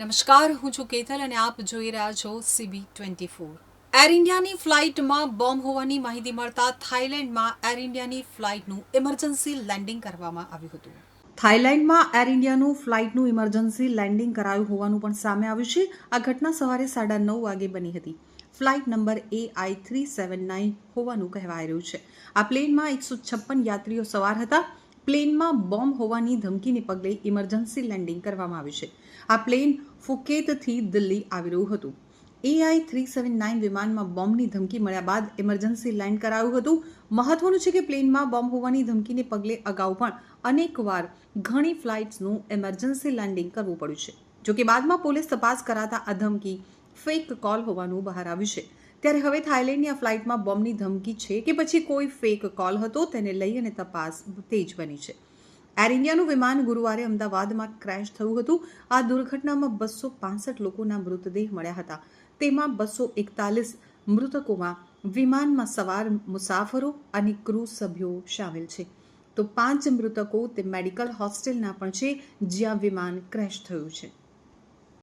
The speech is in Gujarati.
નમસ્કાર, હું છું કેતલ અને આપ જોઈ રહ્યા છો સીબી ટ્વેન્ટી ફોર એર ઇન્ડિયાની ફ્લાઇટમાં બોમ્બ હોવાની માહિતી મળતા થાઇલેન્ડમાં એર ઇન્ડિયાની ફ્લાઇટનું ઇમરજન્સી લેન્ડિંગ કરવામાં આવ્યું હતું. થાઇલેન્ડમાં એર ઇન્ડિયાનું ફ્લાઇટનું ઇમરજન્સી લેન્ડિંગ કરાયું હોવાનું પણ સામે આવ્યું છે. આ ઘટના સવારે સાડા નવ વાગે બની હતી. Flight number A I three seven nine હોવાનું કહેવાય રહ્યું છે. આ પ્લેનમાં એકસો છપ્પન યાત્રીઓ સવાર હતા. પ્લેનમાં બોમ્બ હોવાની ધમકીને પગલે ઇમરજન્સી લેન્ડિંગ કરવામાં આવ્યું છે. આ પ્લેન ફુકેતથી દિલ્હી આવી રહ્યું હતું. એઆઈ થ્રી સેવન નાઇન વિમાનમાં બોમ્બની ધમકી મળ્યા બાદ ઇમરજન્સી લેન્ડ કરાયું હતું. મહત્વનું છે કે પ્લેનમાં બોમ્બ હોવાની ધમકીને પગલે અગાઉ પણ અનેકવાર ઘણી ફ્લાઇટ્સનું ઇમરજન્સી લેન્ડિંગ કરવું પડ્યું છે. જોકે બાદમાં પોલીસ તપાસ કરાતા આ ધમકી ફેક કોલ હોવાનું બહાર આવ્યું છે. ત્યારે હવે થાઇલેન્ડની આ ફ્લાઇટમાં બોમ્બની ધમકી છે કે પછી કોઈ ફેક કોલ હતો તેને લઈ અને તપાસ તેજ બની છે. એર ઇન્ડિયાનું વિમાન ગુરુવારે અમદાવાદમાં ક્રેશ થયું હતું. આ દુર્ઘટનામાં બસો પાસઠ લોકોના મૃતદેહ મળ્યા હતા. તેમાં બસો એકતાલીસ મૃતકોમાં વિમાનમાં સવાર મુસાફરો અને ક્રૂ સભ્યો સામેલ છે. તો પાંચ મૃતકો તે મેડિકલ હોસ્ટેલના પણ છે જ્યાં વિમાન ક્રેશ થયું છે.